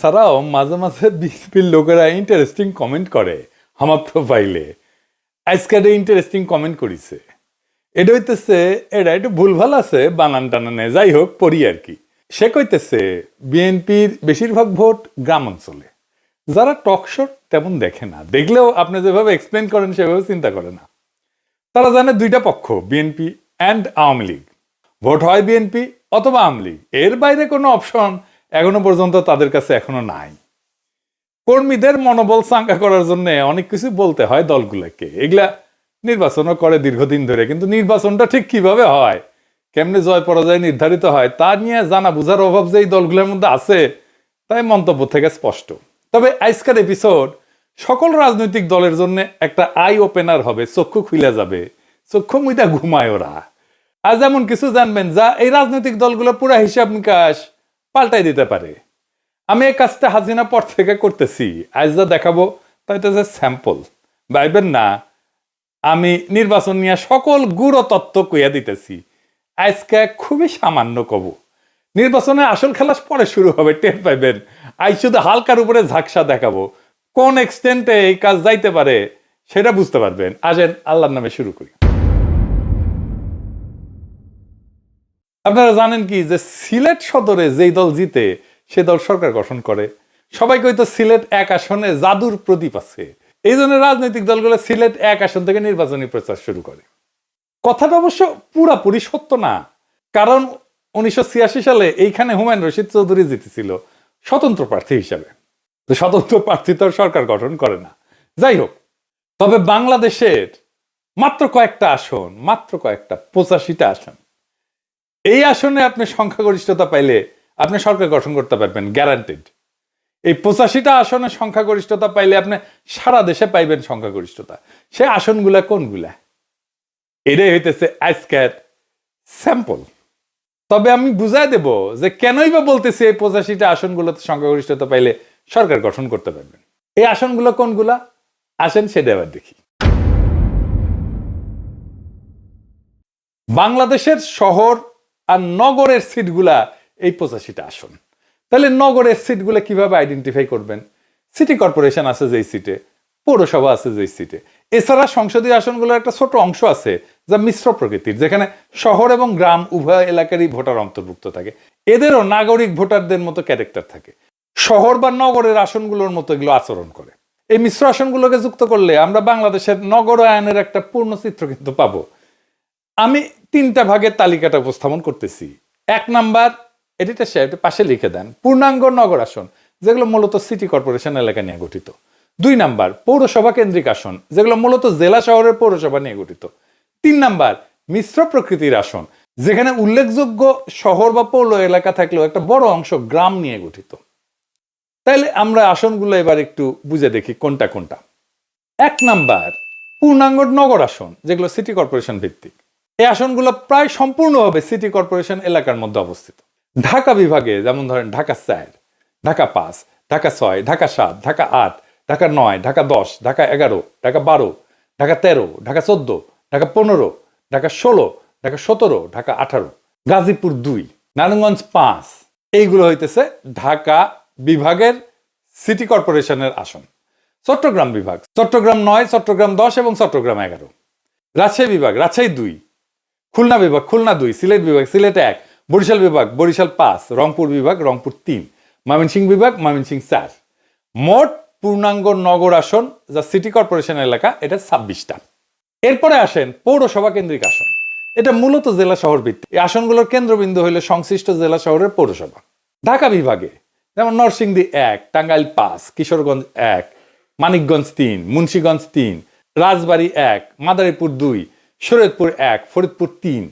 ছাড়াও মাঝে মাঝে বিএনপির লোকেরা ইন্টারেস্টিং কমেন্ট করে আমার প্রোফাইলে আজকাল ইন্টারেস্টিং কমেন্ট করিছে। এটা হইতেছে, এটা একটু ভুলভাল আছে, বানান টানানে, যাই হোক, পড়ি আর কি। সে কইতেছে বিএনপির বেশিরভাগ ভোট গ্রাম অঞ্চলে। যারা টক শো তেমন দেখে না। দেখলেও আপনি যেভাবে এক্সপ্লেন করেন, সেভাবে চিন্তা করে না। তারা জানে দুইটা পক্ষ BNP and Awami League. Vote হয় বিএনপি অথবা আওয়ামী লীগ। এর বাইরে কোনো অপশন এখনও পর্যন্ত তাদের কাছে এখনও নাই। কর্মীদের মনোবল চাঙ্গা করার জন্য অনেক কিছু বলতে হয় দলগুলোকে। এগুলা নির্বাচনও করে দীর্ঘদিন ধরে, কিন্তু নির্বাচনটা ঠিক কীভাবে হয়, কেমনে জয় পরাজয় নির্ধারিত হয়, তা নিয়ে জানা বুঝার অভাব যে এই দলগুলোর মধ্যে আছে, তাই মন্তব্য থেকে স্পষ্ট। তবে আজকের এপিসোড সকল রাজনৈতিক দলের জন্য একটা আই ওপেনার হবে, চক্ষু খুলে যাবে, চক্ষু মুইদা ঘুমায় ওরা। আজ এমন কিছু জানবেন যা এই রাজনৈতিক দলগুলো পুরা হিসাব নিকাশ পাল্টাই দিতে পারে। আমি এই কাজটা হাজিনা পর থেকে করতেছি। আজ যা দেখাবো, তা হইতেছে স্যাম্পল ভাইবেন না, আমি নির্বাচন নিয়ে সকল গুড়ো তত্ত্ব কইয়া দিতেছি। আজকে খুবই সামান্য কব। নির্বাচনে আসল খেলা পরে শুরু হবে, টের পাইবেন। আজ শুধু হালকার উপরে ঝাকসা দেখাবো। কোন এক্সটেন্টে এই কাজ যাইতে পারে, সেটা বুঝতে পারবেন। আসেন, আল্লাহর নামে শুরু করি। আপনারা জানেন কি যে সিলেট সদরে যেই দল জিতে, সে দল সরকার গঠন করে। সবাই কইতো সিলেট এক আসনে জাদুর প্রদীপ আছে। এই জন্য রাজনৈতিক দলগুলো সিলেট এক আসন থেকে নির্বাচনী প্রচার শুরু করে। কথাটা অবশ্য পুরাপুরি সত্য না। কারণ উনিশশো ছিয়াশি সালে এইখানে হুমায়ুন রশিদ চৌধুরী জিতেছিল, স্বতন্ত্র প্রার্থী হিসাবে। তো স্বতন্ত্র প্রার্থী তো সরকার গঠন করে না। যাই হোক, তবে বাংলাদেশের মাত্র কয়েকটা আসন, মাত্র কয়েকটা পঁচাশিটা আসন এই আসনে আপনি সংখ্যাগরিষ্ঠতা পাইলে আপনি সরকার গঠন করতে পারবেন গ্যারান্টেড এই পঁচাশিটা আসনে সংখ্যাগরিষ্ঠতা পাইলে আপনি সারা দেশে পাইবেন সংখ্যাগরিষ্ঠতা। সে আসনগুলা কোনগুলা? এটাই হইতেছে আজকের স্যাম্পল তবে আমি বুঝাই দেব যে কেনই বা বলতেছি এই পঁচাশিটা আসনগুলোতে সংখ্যাগরিষ্ঠতা পাইলে সরকার গঠন করতে পারবেন। এই আসনগুলো কোনগুলা? আসেন সেটা এবার দেখি। বাংলাদেশের শহর আর নগরের সিটগুলা এই পঁচাশিটা আসন। তাহলে নগরের সিটগুলো কীভাবে আইডেন্টিফাই করবেন? সিটি কর্পোরেশন আছে যেই সিটে পৌরসভা আছে যেই সিটে এছাড়া সংসদীয় আসনগুলোর একটা ছোট অংশ আছে, যা মিশ্র প্রকৃতির, যেখানে শহর এবং গ্রাম উভয় এলাকারই ভোটার অন্তর্ভুক্ত থাকে। এদেরও নাগরিক ভোটারদের মতো ক্যারেক্টার থাকে। শহর বা নগরের আসনগুলোর মতো এগুলো আচরণ করে। এই মিশ্র আসনগুলোকে যুক্ত করলে আমরা বাংলাদেশের নগরায়নের একটা পূর্ণ চিত্র কিন্তু পাবো। আমি তিনটা ভাগের তালিকাটা উপস্থাপন করতেছি। এক নাম্বার এডিটা সাহেব পাশে লিখে দেন, পূর্ণাঙ্গ নগর আসন, যেগুলো মূলত সিটি কর্পোরেশন এলাকা নিয়ে গঠিত। দুই নাম্বার, পৌরসভা কেন্দ্রিক আসন, যেগুলো মূলত জেলা শহরের পৌরসভা নিয়ে গঠিত। তিন নাম্বার, মিশ্র প্রকৃতির আসন, যেখানে উল্লেখযোগ্য শহর বা পৌর এলাকা থাকলেও একটা বড় অংশ গ্রাম নিয়ে গঠিত। তাইলে আমরা আসনগুলো এবার একটু বুঝে দেখি কোনটা কোনটা। এক নাম্বার, পূর্ণাঙ্গ নগর আসন, যেগুলো সিটি কর্পোরেশন ভিত্তিক। এই আসনগুলো প্রায় সম্পূর্ণভাবে সিটি কর্পোরেশন এলাকার মধ্যে অবস্থিত। ঢাকা বিভাগে যেমন ধরেন ঢাকা চার, ঢাকা পাঁচ, ঢাকা ছয়, ঢাকা সাত, ঢাকা আট, ঢাকা নয়, ঢাকা দশ, ঢাকা এগারো, ঢাকা বারো, ঢাকা তেরো, ঢাকা চোদ্দ, ঢাকা পনেরো, ঢাকা ষোলো, ঢাকা সতেরো, ঢাকা আঠারো। গাজীপুর দুই, নারায়ণগঞ্জ পাঁচ। এইগুলো হইতেছে ঢাকা বিভাগের সিটি কর্পোরেশনের আসন। চট্টগ্রাম বিভাগ, চট্টগ্রাম নয়, চট্টগ্রাম দশ এবং চট্টগ্রাম এগারো। রাজশাহী বিভাগ, রাজশাহী দুই। খুলনা বিভাগ, খুলনা দুই, সিলেট বিভাগ, সিলেট এক, বরিশাল বিভাগ, বরিশাল পাঁচ, রংপুর বিভাগ, রংপুর তিন, ময়মনসিংহ বিভাগ, ময়মনসিংহ চার। মোট পূর্ণাঙ্গ নগর আসন যা সিটি কর্পোরেশন এলাকা, এটা ছাব্বিশটা। এরপরে আসেন পৌরসভা কেন্দ্রিক আসন। এটা মূলত জেলা শহর ভিত্তিক। এই আসনগুলোর কেন্দ্রবিন্দু হইল সংশ্লিষ্ট জেলা শহরের পৌরসভা। ঢাকা বিভাগে, যেমন নরসিংদী এক, টাঙ্গাইল পাঁচ, কিশোরগঞ্জ এক, মানিকগঞ্জ তিন, মুন্সীগঞ্জ তিন, রাজবাড়ী এক, মাদারীপুর দুই শরীয়তপুর এক, ফরিদপুর তিন,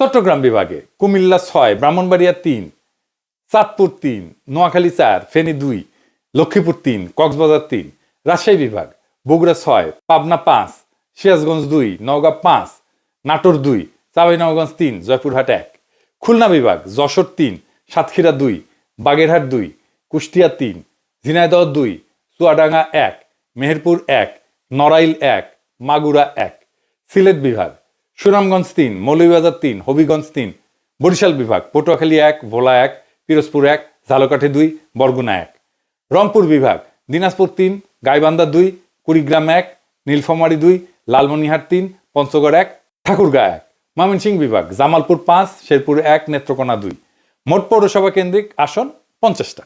চট্টগ্রাম বিভাগে কুমিল্লা ছয়, ব্রাহ্মণবাড়িয়া তিন, চাঁদপুর তিন, নোয়াখালী চার, ফেনী দুই, লক্ষ্মীপুর তিন, কক্সবাজার তিন, রাজশাহী বিভাগ, বগুড়া ছয়, পাবনা পাঁচ, সিরাজগঞ্জ দুই, নওগাঁ পাঁচ, নাটোর দুই চাঁপাইনবাবগঞ্জ তিন, জয়পুরহাট এক, খুলনা বিভাগ, যশোর তিন, সাতক্ষীরা দুই, বাগেরহাট দুই, কুষ্টিয়া তিন, ঝিনাইদহ দুই, চুয়াডাঙ্গা এক, মেহেরপুর এক, নড়াইল এক, মাগুরা এক। সিলেট বিভাগ, সুনামগঞ্জ তিন, মৌলভীবাজার তিন, হবিগঞ্জ তিন, বরিশাল বিভাগ, পটুয়াখালী এক, ভোলা এক, পিরোজপুর এক, ঝালকাঠি দুই, বরগুনা এক। রংপুর বিভাগ, দিনাজপুর তিন, গাইবান্ধা দুই, কুড়িগ্রাম এক, নীলফামারী দুই, লালমনিহাট তিন, পঞ্চগড় এক, ঠাকুরগাঁ এক। ময়মনসিংহ বিভাগ, জামালপুর পাঁচ, শেরপুর এক, নেত্রকোনা দুই। মোট পৌরসভা কেন্দ্রিক আসন পঞ্চাশটা।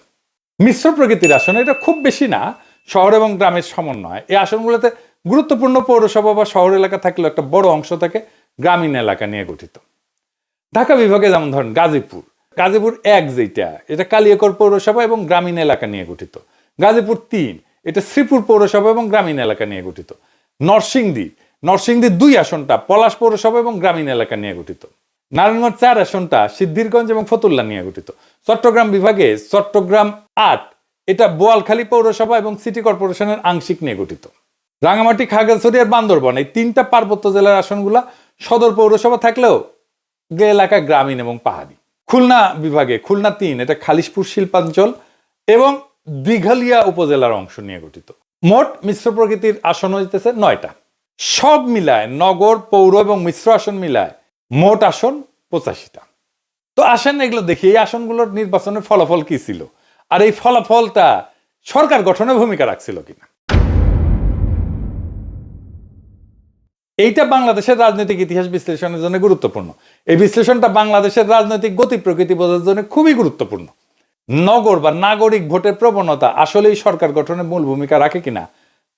মিশ্র প্রকৃতির আসন, এটা খুব বেশি না, শহর এবং গ্রামের সমন্বয়। এই আসনগুলোতে গুরুত্বপূর্ণ পৌরসভা বা শহর এলাকা থাকলেও একটা বড় অংশ থাকে গ্রামীণ এলাকা নিয়ে গঠিত। ঢাকা বিভাগে যেমন ধরেন গাজীপুর গাজীপুর এক যেটা এটা কালিয়াকর পৌরসভা এবং গ্রামীণ এলাকা নিয়ে গঠিত। গাজীপুর তিন, এটা শ্রীপুর পৌরসভা এবং গ্রামীণ এলাকা নিয়ে গঠিত। নরসিংদী নরসিংদী দুই আসনটা পলাশ পৌরসভা এবং গ্রামীণ এলাকা নিয়ে গঠিত। নারায়ণগঞ্জ চার আসনটা সিদ্ধিরগঞ্জ এবং ফতুল্লা নিয়ে গঠিত। চট্টগ্রাম বিভাগে চট্টগ্রাম আট, এটা বোয়ালখালী পৌরসভা এবং সিটি কর্পোরেশনের আংশিক নিয়ে গঠিত। রাঙামাটি, খাগড়াছড়ি আর বান্দরবন, এই তিনটা পার্বত্য জেলার আসনগুলা সদর পৌরসভা থাকলেও এলাকা গ্রামীণ এবং পাহাড়ি। খুলনা বিভাগে, খুলনা তিন, এটা খালিশপুর শিল্পাঞ্চল এবং দীঘালিয়া উপজেলার অংশ নিয়ে গঠিত। মোট মিশ্র প্রকৃতির আসন হইতেছে নয়টা। সব মিলায়, নগর, পৌর এবং মিশ্র আসন মিলায় মোট আসন পঁচাশিটা। তো আসেন, এগুলো দেখি, এই আসনগুলোর নির্বাচনের ফলাফল কি ছিল? আর এই ফলাফলটা সরকার গঠনে ভূমিকা রাখছিল কিনা? এইটা বাংলাদেশের রাজনৈতিক ইতিহাস বিশ্লেষণের জন্য গুরুত্বপূর্ণ। এই বিশ্লেষণটা বাংলাদেশের রাজনৈতিক গতি প্রকৃতি বোঝার জন্য খুবই গুরুত্বপূর্ণ। নগর বা নাগরিক ভোটের প্রবণতা আসলেই সরকার গঠনে মূল ভূমিকা রাখে কিনা,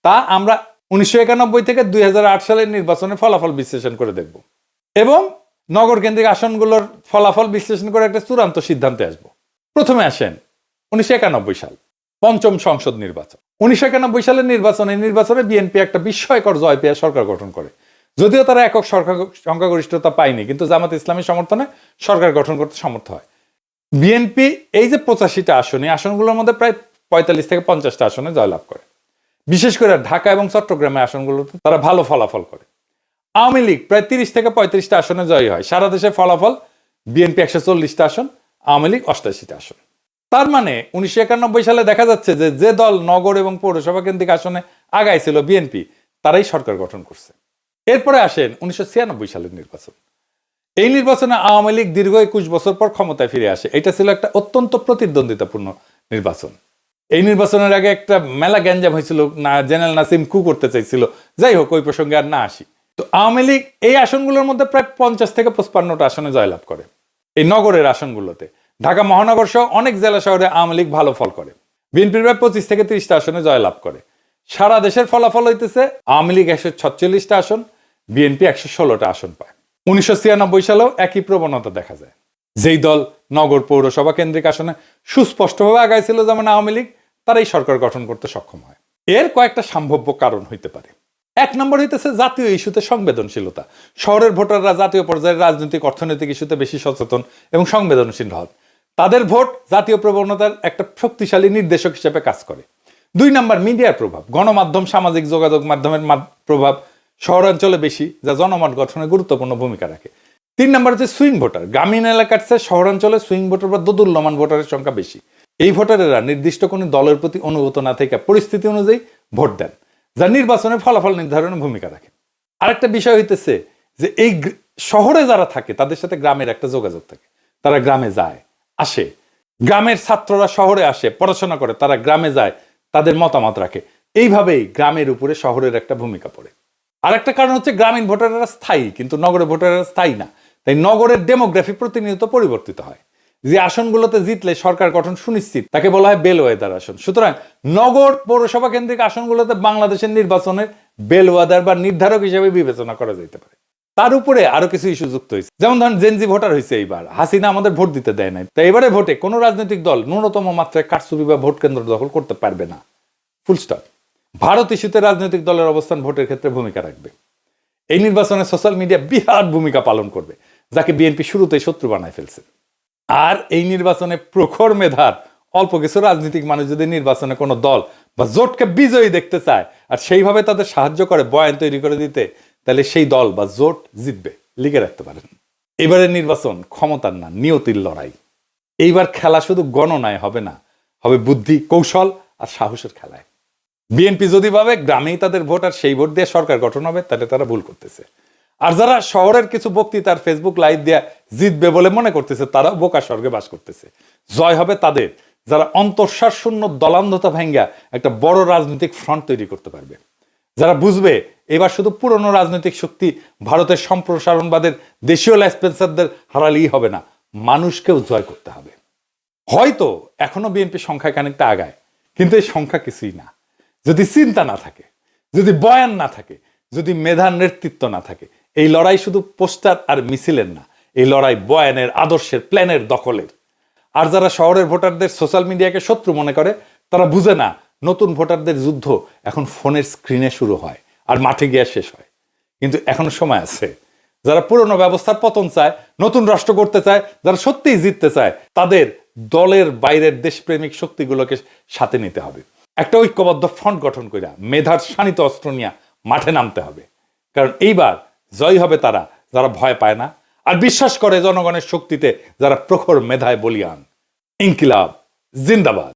তা আমরা উনিশশো একানব্বই থেকে দুই সালের নির্বাচনের ফলাফল বিশ্লেষণ করে দেখব। এবং নগর কেন্দ্রিক আসনগুলোর ফলাফল বিশ্লেষণ করে একটা চূড়ান্ত সিদ্ধান্তে আসব। প্রথমে আসেন উনিশশো একানব্বই সাল, পঞ্চম সংসদ নির্বাচন। উনিশশো একানব্বই সালের নির্বাচনে নির্বাচনে বিএনপি একটা বিস্ময়কর জয় পেয়ে সরকার গঠন করে। যদিও তারা একক সরকার সংখ্যাগরিষ্ঠতা পায়নি, কিন্তু জামাত ইসলামী সমর্থনে সরকার গঠন করতে সমর্থ হয়। বিএনপি এই যে পঁচাশিটা আসন আসনগুলোর মধ্যে প্রায় পঁয়তাল্লিশ থেকে পঞ্চাশটা আসনে জয়লাভ করে। বিশেষ করে ঢাকা এবং চট্টগ্রামে আসনগুলোতে তারা ভালো ফলাফল করে। আওয়ামী লীগ প্রায় তিরিশ থেকে পঁয়ত্রিশটা আসনে জয়ী হয়। সারা দেশে ফলাফল বিএনপি একশো চল্লিশটা আসন, আওয়ামী লীগ অষ্টাশিটা আসন। তার মানে উনিশশো একানব্বই সালে দেখা যাচ্ছে যে যে দল নগর এবং পৌরসভা কেন্দ্রিক আসনে আগাইছিল বিএনপি তারাই সরকার গঠন করছে। এরপরে আসেন উনিশশো ছিয়ানব্বই সালের নির্বাচন। এই নির্বাচনে আওয়ামী লীগ দীর্ঘ একুশ বছর পর ক্ষমতায় ফিরে আসে। এটা ছিল একটা অত্যন্ত প্রতিদ্বন্দ্বিতাপূর্ণ নির্বাচন। এই নির্বাচনের আগে একটা মেলা গ্যাঞ্জাম হয়েছিল, না, জেনারেল নাসিম কু করতে চাইছিল। যাই হোক, ওই প্রসঙ্গে আর না আসি। তো আওয়ামী লীগ এই আসনগুলোর মধ্যে প্রায় পঞ্চাশ থেকে পঁচপান্নটা আসনে জয়লাভ করে। এই নগরের আসনগুলোতে। ঢাকা মহানগর সহ অনেক জেলা শহরে আওয়ামী লীগ ভালো ফল করে। বিএনপির প্রায় পঁচিশ থেকে তিরিশটা আসনে জয়লাভ করে। সারা দেশের ফলাফল হইতেছে আওয়ামী লীগ একশো ছচল্লিশটা আসন, বিএনপি একশো ষোলোটা আসন পায়। উনিশশো ছিয়ানব্বই সালেও একই প্রবণতা দেখা যায়। যেই দল নগর পৌরসভা কেন্দ্রিক আসনে সুস্পষ্টভাবে আগাইছিল যেমন আওয়ামী লীগ, তারাই সরকার গঠন করতে সক্ষম হয়। এর কয়েকটা সম্ভাব্য কারণ হইতে পারে। এক নম্বর হইতেছে জাতীয় ইস্যুতে সংবেদনশীলতা। শহরের ভোটাররা জাতীয় পর্যায়ের রাজনৈতিক অর্থনৈতিক ইস্যুতে বেশি সচেতন এবং সংবেদনশীল হন। তাদের ভোট জাতীয় প্রবণতার একটা শক্তিশালী নির্দেশক হিসেবে কাজ করে। দুই নাম্বার, মিডিয়ার প্রভাব। গণমাধ্যম, সামাজিক যোগাযোগ মাধ্যমের প্রভাব শহরাঞ্চলে বেশি, যা জনমত গঠনে গুরুত্বপূর্ণ ভূমিকা রাখে। তিন নাম্বার হচ্ছে সুইং ভোটার গ্রামীণ এলাকার চেয়ে শহরাঞ্চলে সুইং ভোটার বা দোদুল্যমান ভোটারের সংখ্যা বেশি। এই ভোটারেরা নির্দিষ্ট কোনো দলের প্রতি অনুভূত না থেকে পরিস্থিতি অনুযায়ী ভোট দেন, যা নির্বাচনে ফলাফল নির্ধারণে ভূমিকা রাখে। আরেকটা বিষয় হইতেছে যে এই শহরে যারা থাকে, তাদের সাথে গ্রামের একটা যোগাযোগ থাকে। তারা গ্রামে যায়, আসে। গ্রামের ছাত্ররা শহরে আসে, পড়াশোনা করে, তারা গ্রামে যায় তাদের মতামত রাখে। এইভাবেই গ্রামের উপরে শহরের একটা ভূমিকা পড়ে। আরেকটা কারণ হচ্ছে গ্রামীণ ভোটাররা স্থায়ী, কিন্তু নগরের ভোটাররা স্থায়ী না। তাই নগরের ডেমোগ্রাফি প্রতিনিয়ত পরিবর্তিত হয়। যে আসনগুলোতে জিতলে সরকার গঠন সুনিশ্চিত, তাকে বলা হয় বেলওয়েদার আসন। সুতরাং নগর পৌরসভা কেন্দ্রিক আসনগুলোতে বাংলাদেশের নির্বাচনের বেলওয়েদার বা নির্ধারক হিসেবে বিবেচনা করা যেতে পারে। তার উপরে আরও কিছু ইস্যু যুক্ত হয়েছে। যেমন ধরেন জেনজি ভোটার হয়েছে এইবার। হাসিনা আমাদের ভোট দিতে দেয় নাই। তাই এবারে ভোটে কোনো রাজনৈতিক দল ন্যূনতম মাত্রায় কারচুপি বা ভোট কেন্দ্র দখল করতে পারবে না। ফুল স্টপ ভারত ইস্যুতে রাজনৈতিক দলের অবস্থান ভোটের ক্ষেত্রে ভূমিকা রাখবে। এই নির্বাচনে সোশ্যাল মিডিয়া বিরাট ভূমিকা পালন করবে, যাকে বিএনপি শুরুতেই শত্রু বানায় ফেলছে। আর এই নির্বাচনে প্রখর মেধার অল্প কিছু রাজনৈতিক মানুষ যদি নির্বাচনে কোনো দল বা জোটকে বিজয়ী দেখতে চায়, আর সেইভাবে তাদের সাহায্য করে, বয়ান তৈরি করে দিতে তাহলে সেই দল বা জোট জিতবে। লিখে রাখতে পারেন। এবারের নির্বাচন ক্ষমতার না, নিয়তির লড়াই। এইবার খেলা শুধু গণনায় হবে না, হবে বুদ্ধি, কৌশল আর সাহসের খেলায়। বিএনপি যদি ভাবে, গ্রামেই তাদের ভোট আর সেই ভোট দিয়ে সরকার গঠন হবে, তাহলে তারা ভুল করতেছে। আর যারা শহরের কিছু বক্তৃতার ফেসবুক লাইভ দেয়া জিতবে বলে মনে করতেছে, তারাও বোকা স্বর্গে বাস করতেছে। জয় হবে তাদের, যারা অন্তঃশ্বাস শূন্য দলান্ধতা ভাঙ্গা একটা বড় রাজনৈতিক ফ্রন্ট তৈরি করতে পারবে। বুঝবে, এবার শুধু পুরনো রাজনৈতিক শক্তি ভারতের সম্প্রসারণবাদের দেশীয় ল্যাসপেন্সারদের হারালেই হবে না, মানুষকেও জয় করতে হবে। হয়তো এখনও বিএনপি সংখ্যায় খানিকটা আগায়, কিন্তু এই সংখ্যা কিছুই না। যদি চিন্তা না থাকে, যদি বয়ান না থাকে, যদি মেধার নেতৃত্ব না থাকে, এই লড়াই শুধু পোস্টার আর মিছিলের না, এই লড়াই বয়ানের, আদর্শের, প্ল্যানের, দখলের। আর যারা শহরের ভোটারদের সোশ্যাল মিডিয়াকে শত্রু মনে করে, তারা বুঝে না নতুন ভোটারদের যুদ্ধ এখন ফোনের স্ক্রিনে শুরু হয় আর মাঠে গিয়ে শেষ হয়। কিন্তু এখনও সময় আছে। যারা পুরনো ব্যবস্থার পতন চায়, নতুন রাষ্ট্র করতে চায়, যারা সত্যিই জিততে চায়, তাদের দলের বাইরের দেশপ্রেমিক শক্তিগুলোকে সাথে নিতে হবে। একটা ঐক্যবদ্ধ ফ্রন্ট গঠন করিয়া মেধার শানিত অস্ত্র নিয়ে মাঠে নামতে হবে। কারণ এইবার জয় হবে তারা, যারা ভয় পায় না। আর বিশ্বাস করে জনগণের শক্তিতে যারা প্রখর মেধায় বলিয়ান। ইনকিলাব, জিন্দাবাদ।